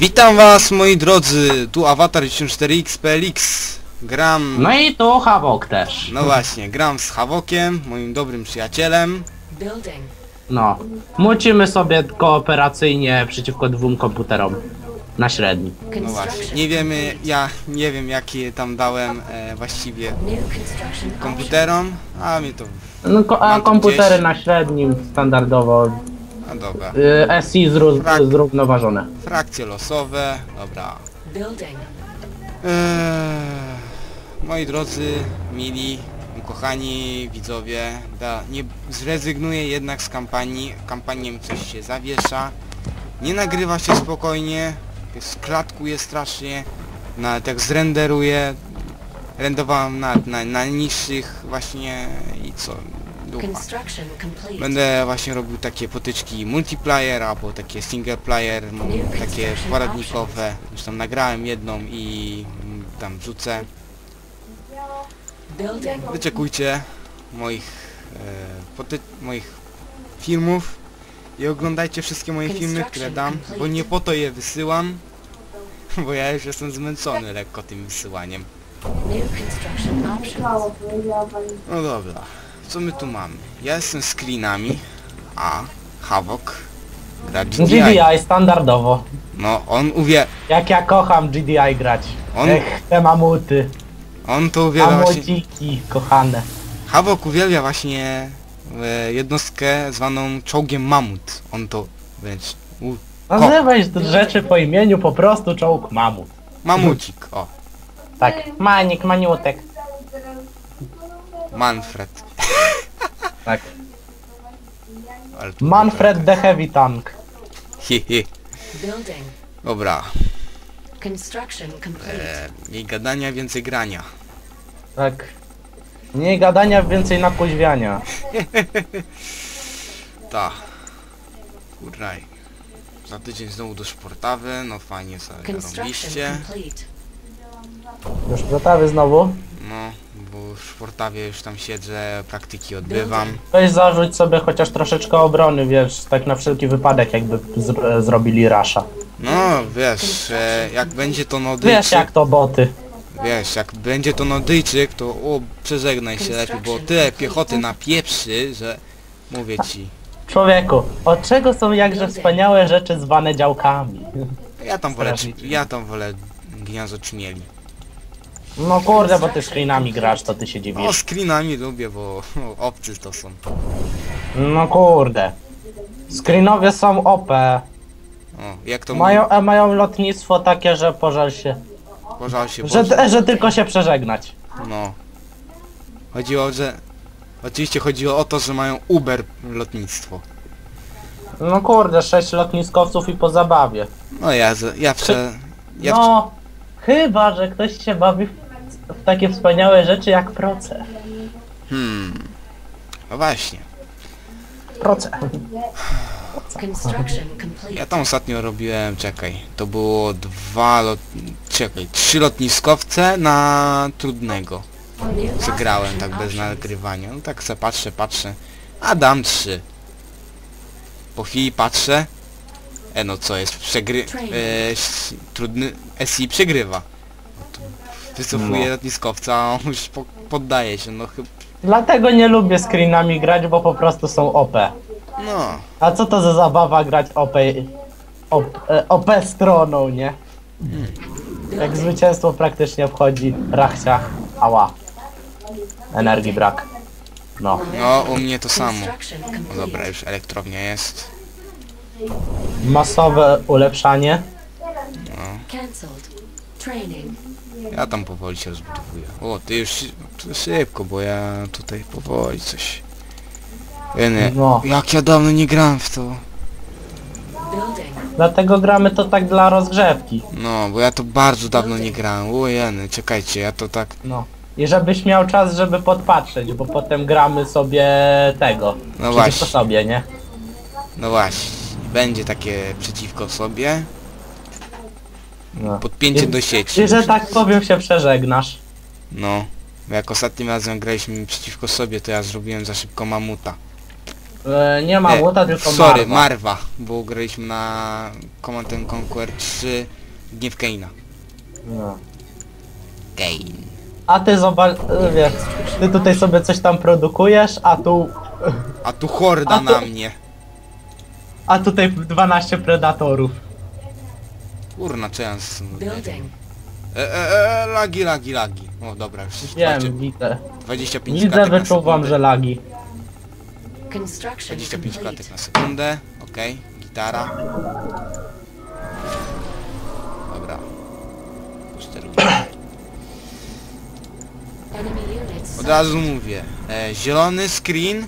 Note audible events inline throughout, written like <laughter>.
Witam was moi drodzy, tu Avatar 94X PLX. Gram, No i tu Havok też. no właśnie, gram z Havokiem, moim dobrym przyjacielem. Building. No. Mucimy sobie kooperacyjnie przeciwko dwóm komputerom. Na średni. No właśnie, nie wiemy, ja nie wiem jakie tam dałem e, właściwie komputerom, a mnie to, No, ko a Mam tu komputery gdzieś. na średnim standardowo a dobra. y, SI zró Tak. zrównoważone. Frakcje losowe, dobra. Eee, moi drodzy, mili, ukochani widzowie, da, nie zrezygnuję jednak z kampanii, kampanią coś się zawiesza, nie nagrywa się spokojnie, sklatkuje strasznie, nawet jak zrenderuję, rendowałem na, na, na niższych właśnie i co, Będę właśnie robił takie potyczki multiplayer albo takie single player, takie poradnikowe. Już tam nagrałem jedną i tam wrzucę. Wyczekujcie moich, e, moich filmów i oglądajcie wszystkie moje filmy, które dam, bo nie po to je wysyłam, <laughs> bo ja już jestem zmęczony lekko tym wysyłaniem. No dobra, co my tu mamy? Ja jestem z screenami, a Havok gra GDI. GDI standardowo. No, on uwie... Jak ja kocham GDI grać. On- Ech, te mamuty. On to uwielbia właśnie... Mamuciki kochane. Havok uwielbia właśnie e, jednostkę zwaną czołgiem mamut. On to wręcz... U, Nazywaj rzeczy po imieniu, po prostu czołg mamut. mamucik, o. Tak. Manik, maniutek. Manfred. Tak. Ale tu Manfred the Heavy Tank. Hi, hi. Building. Dobra, Construction complete. e, mniej gadania, więcej grania. Tak. Mniej gadania, więcej nakuźwiania. <laughs> Ta. Kuraj. Za tydzień znowu do szportawy, no fajnie sobie Construction complete. Już gotowy znowu? No, w szportawie już tam siedzę, praktyki odbywam. Weź zarzuć sobie chociaż troszeczkę obrony, wiesz, tak na wszelki wypadek jakby zr zrobili rasza. No, wiesz, e, jak będzie to Wiesz Nordyjczyk, jak to boty. wiesz, jak będzie to Nordyjczyk, to o, przeżegnaj się lepiej, bo tyle piechoty na pieprzy, że mówię ci. Człowieku, od czego są jakże wspaniałe rzeczy zwane działkami? Ja tam wolę, ja tam wolę gniazdo czmieli. No kurde, bo ty screenami grasz, to ty się O, dziwisz. screenami lubię, bo obcy to są. No kurde. Screenowie są OP. O, jak to Mają, e, mają lotnictwo takie, że pożal się. mówi, pożal się Że, Boże. że tylko się przeżegnać. No. Chodziło, że... Oczywiście chodziło o to, że mają Uber lotnictwo. No kurde, sześć lotniskowców i po zabawie. No ja, z- ja wczoraj... Ja No, chyba, że ktoś się bawi w, w takie wspaniałe rzeczy jak proce. Hmm. No właśnie. Proce. Ja tam ostatnio robiłem, czekaj, to było dwa lot... czekaj, trzy lotniskowce na trudnego. Zagrałem tak bez nagrywania. No tak se patrzę, patrzę. A dam trzy. Po chwili patrzę. E no co jest, przegry... E, trudny... SI przegrywa. To wycofuje No. lotniskowca, a on już po, poddaje się, no chyba... Dlatego nie lubię screenami grać, bo po prostu są OP. No. A co to za zabawa grać OP, OP, e, OP stroną, nie? Jak zwycięstwo praktycznie wchodzi rachcia, ała. Energii brak. No. No, u mnie to samo. Construction No complete. dobra, już elektrownia jest. Masowe ulepszanie. Cancelled. Training. Ja tam powoli się rozbudowuję. O, ty już szybko, bo ja tutaj powoli coś... Jeny, No. jak ja dawno nie grałem w to. Dlatego gramy to tak dla rozgrzewki. No, bo ja to bardzo dawno nie grałem. O jeny, czekajcie, ja to tak... No. I żebyś miał czas, żeby podpatrzeć, bo potem gramy sobie tego. No przeciwko właśnie, sobie, nie? no właśnie. Będzie takie przeciwko sobie. No. Podpięcie I- do sieci. I że tak powiem się przeżegnasz. No. Bo jak ostatnim razem graliśmy przeciwko sobie, to ja zrobiłem za szybko mamuta. E, nie ma E, łota, tylko Sorry, Marwa. Marwa, bo graliśmy na Command and Conquer 3 Gniew Keina. No. Kane. A ty zobacz, e, wiesz, ty tutaj sobie coś tam produkujesz, a tu, A tu horda A to- na mnie. a tutaj 12 predatorów. Kurna, czy ja z... Building. E, e, e, lagi, lagi, lagi. O dobra, już Wiem, widzę. 25 Widzę, klatek na wyczuwam, sekundę. że lagi. Construction 25 complete. klatek na sekundę, okej, gitara. Dobra. Steruję. Enemy units Od razu mówię, e, zielony screen,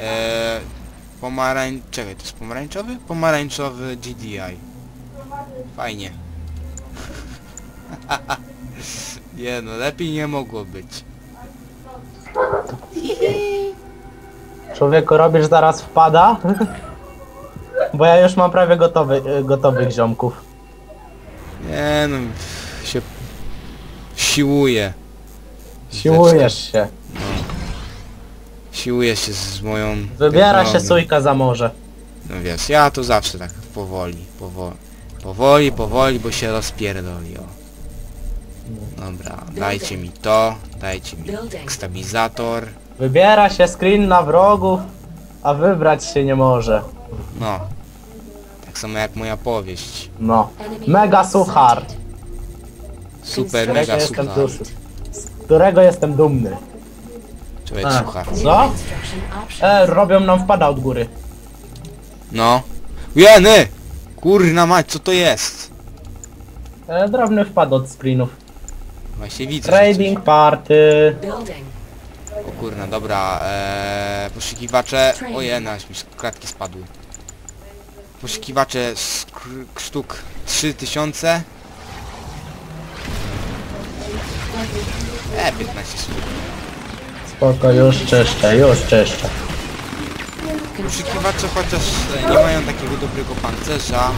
e, pomarań... czekaj, to jest pomarańczowy? Pomarańczowy GDI. Fajnie. <laughs> nie no, lepiej nie mogło być. Człowieku, robisz zaraz wpada? <laughs> Bo ja już mam prawie gotowy, e, gotowych ziomków. Nie no, się siłuję. Siłujesz się. Siłuję się z moją... Wybiera się sójka za morze. No wiesz, ja to zawsze tak powoli, powoli, powoli, powoli, bo się rozpierdoli, o. Dobra, dajcie mi to, dajcie mi stabilizator, Wybiera się screen na wrogów, a wybrać się nie może. no. Tak samo jak moja powieść. No. Mega suchar. Super, Którego mega jestem, suchar. z którego jestem dumny. Człowiek A. suchar. Co? E, robią nam wpada od góry. No. Jeny! Kurna mać, co to jest? E, drobny wpad od screenów. Właśnie widzę. że Trading party. Building. Coś... O kurna, dobra, eee, poszukiwacze... Ojej, aż mi klatki spadły. Poszukiwacze skr- sztuk 3000. E, 15 sztuk. Spoko, już czyszczę, już czyszczę. Poszukiwacze chociaż e, nie mają takiego dobrego pancerza,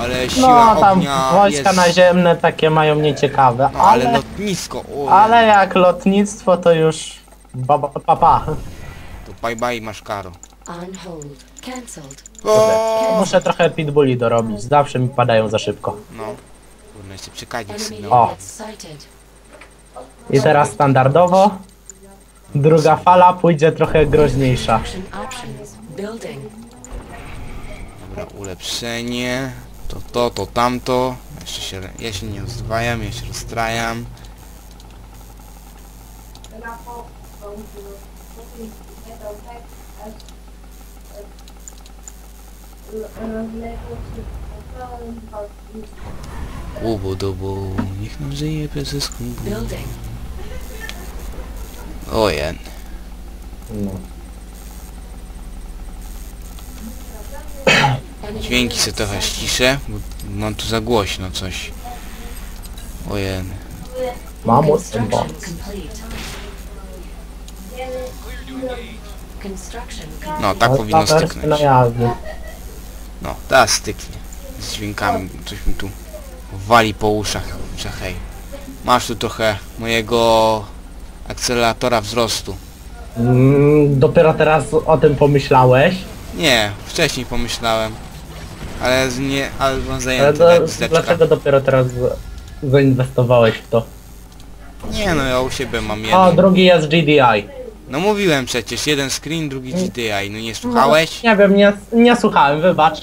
ale siła No, tam ognia wojska jest... naziemne takie mają nieciekawe, No, ale ale, lotnisko, o, ale jak lotnictwo to już baba, papa. to bye bye masz karo. On hold. Cancelled. O! Muszę trochę pitbulli dorobić, zawsze mi padają za szybko. No. Kurna, jeszcze przekaźnik Enemy sygnał. O. units sighted. I teraz standardowo. Druga fala pójdzie trochę groźniejsza. Options. Building. Dobra, ulepszenie. To to, to tamto. Jeszcze się, ja się nie rozdwajam, ja się rozstrajam. Łubu dubu, niech nam żyje zysku. Building. Ojen. No. Dźwięki sobie trochę ściszę, bo mam tu za głośno coś. Ojen. Complete. No, tak powinno Wersja styknąć. No, teraz styknie. Z dźwiękami, coś mi tu wali po uszach, hej. Masz tu trochę mojego akceleratora wzrostu. Mm, dopiero teraz o tym pomyślałeś. Nie, wcześniej pomyślałem. Ale z nie, ale mam Ale zajęty, do, tak, dlaczego dopiero teraz zainwestowałeś w to? Nie no, ja u siebie mam O, jeden. drugi jest GDI. No mówiłem przecież, jeden screen, drugi GDI, no nie słuchałeś? Nie wiem, nie, nie słuchałem, wybacz.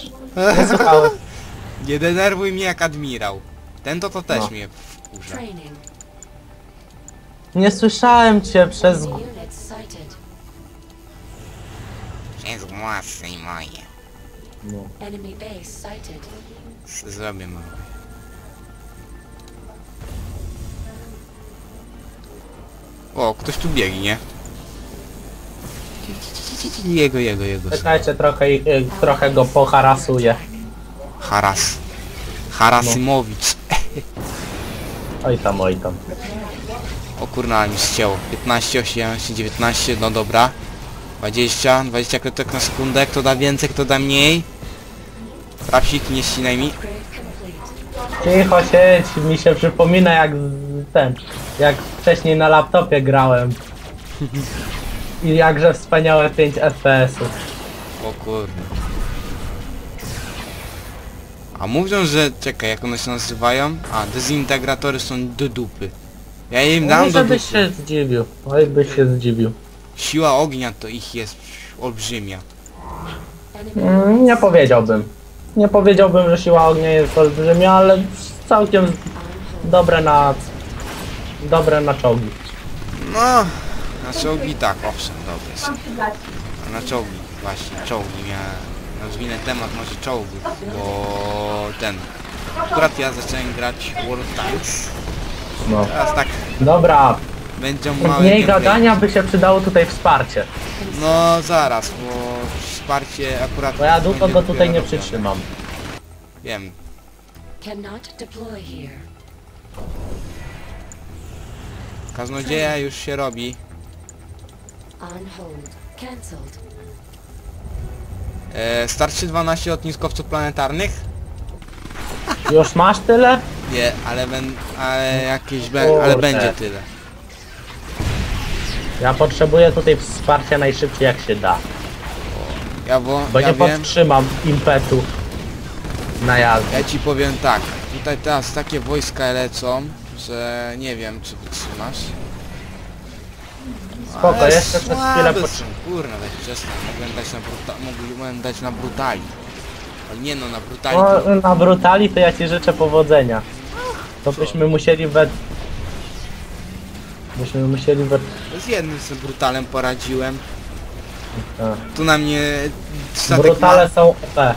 Nie słuchałem. <laughs> Nie denerwuj mnie jak admirał. Ten to to też No. mnie wkurza. Nie słyszałem cię przez... Enemy units sighted. Jest moje. Enemy base sighted. Zrobię mały. O, ktoś tu biegnie. Jego, jego, jego. Czekajcie, trochę, y, trochę go poharasuję. Haras. Harasymowicz. Oj tam, oj tam. O kurna, ale mi ścięło. 15, 18, 19, no dobra. 20, 20 klatek na sekundę, kto da więcej, kto da mniej. Trafik, nie ścinaj mi. Cicho siedź, mi się przypomina jak z- ten, jak wcześniej na laptopie grałem. I jakże wspaniałe 5 FPS-ów. O kurde. A mówią, że... Czekaj, jak one się nazywają? A, dezintegratory są do dupy. Ja im dam do Oj, dupy. byś się zdziwił. Oj, byś się zdziwił. Siła ognia to ich jest olbrzymia. Mm, nie powiedziałbym. Nie powiedziałbym, że siła ognia jest olbrzymia, ale całkiem dobre na... Dobre na czołgi. No, na czołgi tak, owszem, dobre są. A na czołgi, właśnie, czołgi miałem. Rozwinę temat może czołgów, bo ten... Akurat ja zacząłem grać World Tanks. No. Teraz tak Dobra, będzie mały mniej gadania by się przydało tutaj wsparcie. No zaraz, bo wsparcie akurat... Bo ja długo go tutaj nie przytrzymam. Wiem. cannot deploy here. Kaznodzieja już się robi. On hold. Cancelled. E, starczy 12 lotniskowców planetarnych? Już masz tyle? Nie, ale, ben, ale jakieś... Be, ale będzie tyle. Ja potrzebuję tutaj wsparcia najszybciej jak się da. Ja, bo, Bo ja nie wiem... podtrzymam impetu na jazdę. Ja ci powiem tak, tutaj teraz takie wojska lecą, że nie wiem czy wytrzymasz. Spoko, Ale jeszcze przez słabe chwilę są, potrzymam. Kurna, daj przestań, mogłem dać na bruta mogłem dać na brutali. Ale nie no, na brutali No, to... na brutali to ja ci życzę powodzenia. To byśmy musieli we... Byśmy musieli we... Z jednym z brutalem poradziłem. Tu na mnie statek, Brutale ma, są OP.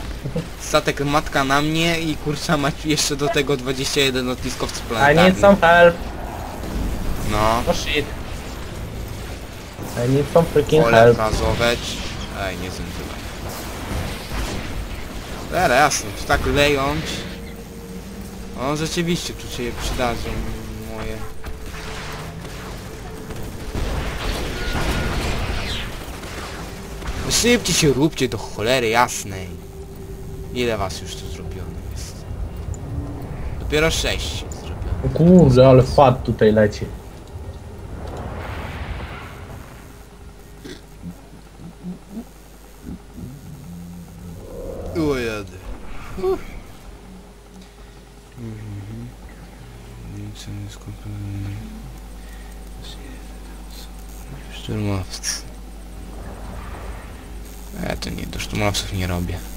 statek matka na mnie i kurczę ma jeszcze do tego 21 lotniskowców I planetarnych. need some help. No, Oh shit. I need some freaking pole help. prazować. Ej, nie zętywaj. Teraz jasno, czy tak lejąc. O, rzeczywiście, tu się przydadzą Szybciej się róbcie do cholery jasnej. Ile was już tu zrobione jest? Dopiero 6 zrobione. O Kurde, ale wpad tutaj leci. O jadę. To nie, do szturmowców nie robię.